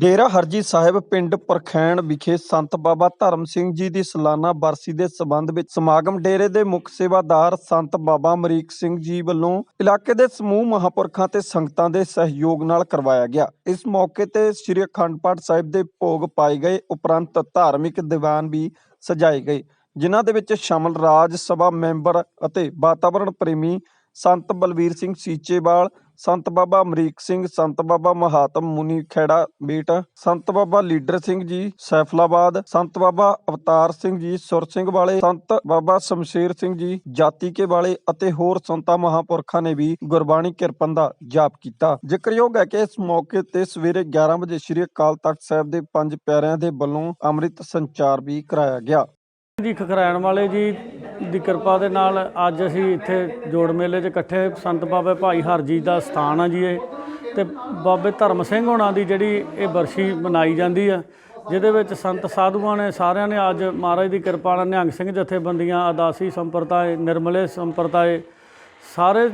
ਡੇਰਾ ਹਰਜੀ ਸਾਹਿਬ ਪਿੰਡ ਪਰਖੈਣ ਵਿਖੇ ਸੰਤ ਬਾਬਾ ਧਰਮ ਸਿੰਘ ਜੀ ਦੀ ਸਾਲਾਨਾ ਬਰਸੀ ਦੇ ਸਬੰਧ ਵਿੱਚ ਸਮਾਗਮ ਡੇਰੇ ਦੇ ਮੁੱਖ ਸੇਵਾਦਾਰ ਸੰਤ ਬਾਬਾ ਅਮਰੀਕ ਸਿੰਘ ਜੀ ਵੱਲੋਂ ਇਲਾਕੇ ਦੇ ਸਮੂਹ ਮਹਾਂਪੁਰਖਾਂ ਤੇ ਸੰਗਤਾਂ ਦੇ ਸਹਿਯੋਗ ਨਾਲ ਕਰਵਾਇਆ ਗਿਆ। ਇਸ ਮੌਕੇ ਤੇ ਸ੍ਰੀ ਅਖੰਡ ਪਾਠ ਸਾਹਿਬ ਦੇ ਭੋਗ ਪਾਏ ਗਏ, ਉਪਰੰਤ ਧਾਰਮਿਕ ਦੀਵਾਨ ਵੀ ਸਜਾਏ ਗਏ, ਜਿਨ੍ਹਾਂ ਦੇ ਵਿੱਚ ਸ਼ਾਮਲ ਰਾਜ ਸਭਾ ਮੈਂਬਰ ਅਤੇ ਵਾਤਾਵਰਣ ਪ੍ਰੇਮੀ ਸੰਤ ਬਲਵੀਰ ਸਿੰਘ ਸੀਚੇਵਾਲ, ਸੰਤ ਬਾਬਾ ਅਮਰੀਕ ਸਿੰਘ, ਸੰਤ ਬਾਬਾ ਮਹਾਤਮ ਮੁਨੀ ਖੇੜਾ ਬੀਟ ਸੰਤ ਬਾਬਾ ਲੀਡਰ ਸਿੰਘ ਜੀ ਸੈਫਲਾਬਾਦ, ਸੰਤ ਬਾਬਾ ਅਵਤਾਰ ਸਿੰਘ ਜੀ ਸੁਰ ਸਿੰਘ ਵਾਲੇ, ਸੰਤ ਬਾਬਾ ਸ਼ਮਸ਼ੇਰ ਸਿੰਘ ਜੀ ਜਾਤੀ ਕੇ ਵਾਲੇ ਅਤੇ ਹੋਰ ਸੰਤਾਂ ਮਹਾਂਪੁਰਖਾਂ ਨੇ ਵੀ ਗੁਰਬਾਣੀ ਕਿਰਪਨ ਦਾ ਜਾਪ ਕੀਤਾ। ਜ਼ਿਕਰਯੋਗ ਹੈ ਕਿ ਇਸ ਮੌਕੇ ਤੇ ਸਵੇਰੇ 11 ਵਜੇ ਸ੍ਰੀ ਅਕਾਲ ਤਖਤ ਸਾਹਿਬ ਦੇ ਪੰਜ ਪਿਆਰਿਆਂ ਦੇ ਵੱਲੋਂ ਅੰਮ੍ਰਿਤ ਸੰਚਾਰ ਵੀ ਕਰਾਇਆ ਗਿਆ। ਜੀ ਖਖਰੈਣ ਵਾਲੇ ਜੀ ਦੀ ਕਿਰਪਾ ਦੇ ਨਾਲ ਅੱਜ ਅਸੀਂ ਇੱਥੇ ਜੋੜ ਮੇਲੇ 'ਚ ਇਕੱਠੇ ਸੰਤ ਬਾਬੇ ਭਾਈ ਹਰਜੀ ਦਾ ਸਥਾਨ ਆ ਜੀ ਇਹ। ਤੇ ਬਾਬੇ ਧਰਮ ਸਿੰਘ ਹੋਣਾ ਦੀ ਜਿਹੜੀ ਇਹ ਬਰਸ਼ੀ ਮਨਾਈ ਜਾਂਦੀ ਆ, ਜਿਹਦੇ ਵਿੱਚ ਸੰਤ ਸਾਧੂਆਂ ਨੇ ਸਾਰਿਆਂ ਨੇ ਅੱਜ ਮਹਾਰਾਜ ਦੀ ਕਿਰਪਾ ਨਾਲ ਨਿਹੰਗ ਸਿੰਘ ਜਥੇਬੰਦੀਆਂ, ਅਦਾਸੀ ਸੰਪਰਦਾਏ, ਨਿਰਮਲੇ ਸੰਪਰਦਾਏ, ਸਾਰੇ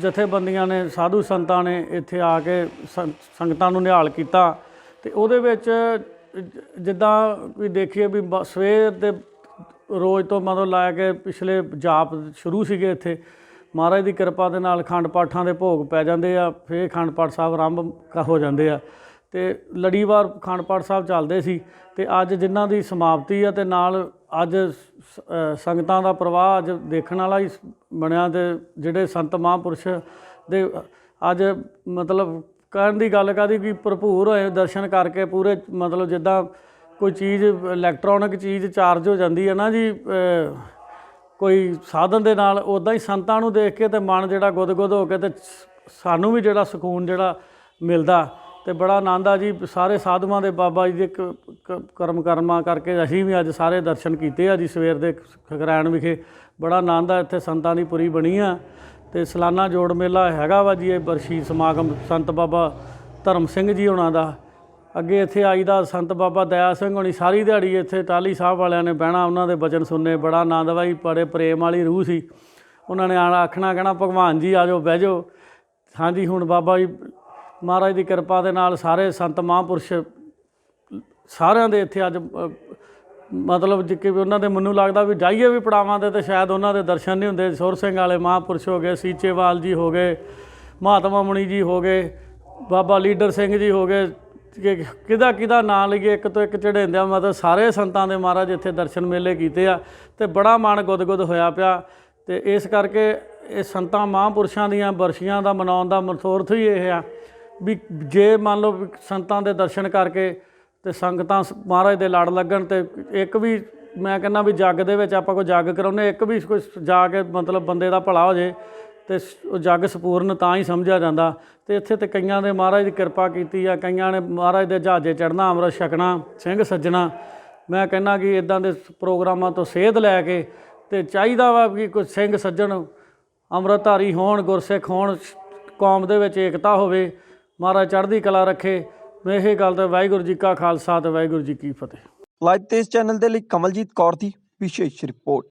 ਜਥੇਬੰਦੀਆਂ ਨੇ, ਸਾਧੂ ਸੰਤਾਂ ਨੇ ਇੱਥੇ ਆ ਕੇ ਸੰਗਤਾਂ ਨੂੰ ਨਿਹਾਲ ਕੀਤਾ। ਤੇ ਉਹਦੇ ਵਿੱਚ ਜਿੱਦਾਂ ਵੀ ਦੇਖੀਏ ਵੀ ਬ- ਸਵੇਰ ਦੇ ਰੋਜ਼ ਤੋਂ ਮਤਲਬ ਲਾ ਕੇ ਪਿਛਲੇ ਜਾਪ ਸ਼ੁਰੂ ਸੀਗੇ ਇੱਥੇ। ਮਹਾਰਾਜ ਦੀ ਕਿਰਪਾ ਦੇ ਨਾਲ ਖੰਡ ਪਾਠਾਂ ਦੇ ਭੋਗ ਪੈ ਜਾਂਦੇ ਆ, ਫੇਰ ਖੰਡ ਪਾਠ ਸਾਹਿਬ ਆਰੰਭ ਹੋ ਜਾਂਦੇ ਆ। ਤੇ ਲੜੀਵਾਰ ਖੰਡ ਪਾਠ ਸਾਹਿਬ ਚੱਲਦੇ ਸੀ ਤੇ ਅੱਜ ਜਿਨ੍ਹਾਂ ਦੀ ਸਮਾਪਤੀ ਆ ਤੇ ਨਾਲ ਅੱਜ ਸ- ਸੰਗਤਾਂ ਦਾ ਪ੍ਰਵਾਹ ਅੱਜ ਦੇਖਣ ਵਾਲਾ ਹੀ ਬਣਿਆ ਤੇ ਜਿਹੜੇ ਸੰਤ ਮਹਾਂਪੁਰਸ਼ ਦੇ ਅੱਜ ਮਤਲਬ ਕਹਿਣ ਦੀ ਗੱਲ ਕਾਦੀ ਕਿ ਭਰਪੂਰ ਹੋਏ ਦਰਸ਼ਨ ਕਰਕੇ ਪੂਰੇ ਮਤਲਬ ਜਿੱਦਾਂ ਕੋਈ ਚੀਜ਼ ਇਲੈਕਟ੍ਰੋਨਿਕ ਚੀਜ਼ ਚਾਰਜ ਹੋ ਜਾਂਦੀ ਹੈ ਨਾ ਜੀ ਕੋਈ ਸਾਧਨ ਦੇ ਨਾਲ ਉਦਾਂ ਹੀ ਸੰਤਾਂ ਨੂੰ ਦੇਖ ਕੇ ਤੇ ਮਨ ਜਿਹੜਾ ਗੁੱਦ-ਗੁੱਦ ਹੋ ਕੇ ਤੇ ਸਾਨੂੰ ਵੀ ਜਿਹੜਾ ਸਕੂਨ ਜਿਹੜਾ ਮਿਲਦਾ ਤੇ ਬੜਾ ਆਨੰਦ ਆ ਜੀ। ਸਾਰੇ ਸਾਧੂਆਂ ਦੇ ਬਾਬਾ ਜੀ ਦੇ ਕ- ਕਰਮ ਕਰਮਾ ਕਰਕੇ ਅਸੀਂ ਵੀ ਅੱਜ ਸਾਰੇ ਦਰਸ਼ਨ ਕੀਤੇ ਆ ਜੀ ਸਵੇਰ ਦੇ ਖਗਰਾਣ ਵਿਖੇ। ਬੜਾ ਆਨੰਦ ਆ, ਇੱਥੇ ਸੰਤਾਂ ਦੀ ਪੁਰੀ ਬਣੀ ਆ ਤੇ ਸਲਾਨਾ ਜੋੜ ਮੇਲਾ ਹੈਗਾ ਵਾ ਜੀ, ਇਹ ਬਰਸ਼ੀ ਸਮਾਗਮ ਸੰਤ ਬਾਬਾ ਧਰਮ ਸਿੰਘ ਜੀ ਉਹਨਾਂ ਦਾ। ਅੱਗੇ ਇੱਥੇ ਆਈਦਾ ਸੰਤ ਬਾਬਾ ਦਇਆ ਸਿੰਘ ਹੋਣੀ, ਸਾਰੀ ਦਿਹਾੜੀ ਇੱਥੇ ਟਾਲੀ ਸਾਹਿਬ ਵਾਲਿਆਂ ਨੇ ਬਹਿਣਾ, ਉਹਨਾਂ ਦੇ ਬਚਨ ਸੁਣਨੇ, ਬੜਾ ਆਨੰਦ ਵਾਈ ਬੜੇ ਪ੍ਰੇਮ ਵਾਲੀ ਰੂਹ ਸੀ। ਉਹਨਾਂ ਨੇ ਆਖਣਾ, ਕਹਿਣਾ, ਭਗਵਾਨ ਜੀ ਆਜੋ ਬਹਿ ਜਾਓ। ਹਾਂਜੀ, ਹੁਣ ਬਾਬਾ ਜੀ, ਮਹਾਰਾਜ ਦੀ ਕਿਰਪਾ ਦੇ ਨਾਲ ਸਾਰੇ ਸੰਤ ਮਹਾਂਪੁਰਸ਼, ਸਾਰਿਆਂ ਦੇ ਇੱਥੇ ਅੱਜ ਮਤਲਬ ਜਿੱਕੇ ਵੀ ਉਹਨਾਂ ਦੇ ਮੈਨੂੰ ਲੱਗਦਾ ਵੀ ਜਾਈਏ ਵੀ ਪੜਾਵਾਂ ਦੇ ਤੇ ਸ਼ਾਇਦ ਉਹਨਾਂ ਦੇ ਦਰਸ਼ਨ ਨਹੀਂ ਹੁੰਦੇ। ਸੁਰ ਸਿੰਘ ਵਾਲੇ ਮਹਾਂਪੁਰਸ਼ ਹੋ ਗਏ, ਸੀਚੇਵਾਲ ਜੀ ਹੋ ਗਏ, ਮਹਾਤਮਾ ਮੁਨੀ ਜੀ ਹੋ ਗਏ, ਬਾਬਾ ਲੀਡਰ ਸਿੰਘ ਜੀ ਹੋ ਗਏ ਕਿਹਦਾ ਕਿਹਦਾ ਨਾਂ ਲਈਏ, ਇੱਕ ਤੋਂ ਇੱਕ ਚੜ੍ਹਾਉਂਦਿਆਂ ਮਤਲਬ ਸਾਰੇ ਸੰਤਾਂ ਦੇ ਮਹਾਰਾਜ ਇੱਥੇ ਦਰਸ਼ਨ ਮੇਲੇ ਕੀਤੇ ਆ ਤੇ ਬੜਾ ਮਨ ਗੁੱਦ-ਗੁੱਦ ਹੋਇਆ ਪਿਆ। ਤੇ ਇਸ ਕਰਕੇ ਇਹ ਸੰਤਾਂ ਮਹਾਂਪੁਰਸ਼ਾਂ ਦੀਆਂ ਬਰਸ਼ੀਆਂ ਦਾ ਮਨਾਉਣ ਦਾ ਮਨਸੂਰਥ ਹੀ ਇਹ ਆ ਵੀ ਜੇ ਮੰਨ ਲਓ ਸੰਤਾਂ ਦੇ ਦਰਸ਼ਨ ਕਰਕੇ ਤੇ ਸੰਗਤਾਂ ਸ- ਮਹਾਰਾਜ ਦੇ ਲੜ ਲੱਗਣ ਤੇ ਇੱਕ ਵੀ ਮੈਂ ਕਹਿੰਦਾ ਵੀ ਜੱਗ ਦੇ ਵਿੱਚ ਆਪਾਂ ਕੋਈ ਜੱਗ ਕਰਾਉਂਦੇ ਇੱਕ ਵੀ ਕੋਈ ਜਾ ਕੇ ਮਤਲਬ ਬੰਦੇ ਦਾ ਭਲਾ ਹੋ ਜੇ ਤੇ ਉਹ ਜੱਗ ਸਪੂਰਨ ਤਾਂ ਹੀ ਸਮਝਿਆ ਜਾਂਦਾ। ਤੇ ਇੱਥੇ ਤੇ ਕਈਆਂ ਦੇ ਮਹਾਰਾਜ ਦੀ ਕਿਰਪਾ ਕੀਤੀ ਆ, ਕਈਆਂ ਨੇ ਮਹਾਰਾਜ ਦੇ ਜਹਾਜ਼ੇ ਚੜਨਾ ਅੰਮ੍ਰਿਤ ਛਕਣਾ, ਸਿੰਘ ਸੱਜਣਾ। ਮੈਂ ਕਹਿੰਦਾ ਕਿ ਇਦਾਂ ਦੇ ਪ੍ਰੋਗਰਾਮਾਂ ਤੋਂ ਸੇਧ ਲੈ ਕੇ ਤੇ ਚਾਹੀਦਾ ਵਾ ਕਿ ਕੋਈ ਸਿੰਘ ਸੱਜਣ ਅੰਮ੍ਰਿਤਧਾਰੀ ਹੋਣ, ਗੁਰਸਿੱਖ ਹੋਣ ਕੌਮ ਦੇ ਵਿੱਚ ਏਕਤਾ ਹੋਵੇ, ਮਹਾਰਾਜ ਚੜ੍ਹਦੀ ਕਲਾ ਰੱਖੇ। ਮੈਂ ਇਹ ਗੱਲ ਤਾਂ ਵਾਹਿਗੁਰੂ ਜੀ ਕਾ ਖਾਲਸਾ ਤੇ ਵਾਹਿਗੁਰੂ ਜੀ ਕੀ ਫਤਿਹ। ਲਾਈਵ ਤੇਜ਼ ਚੈਨਲ ਦੇ ਲਈ ਕਮਲਜੀਤ ਕੌਰ ਦੀ ਵਿਸ਼ੇਸ਼ ਰਿਪੋਰਟ।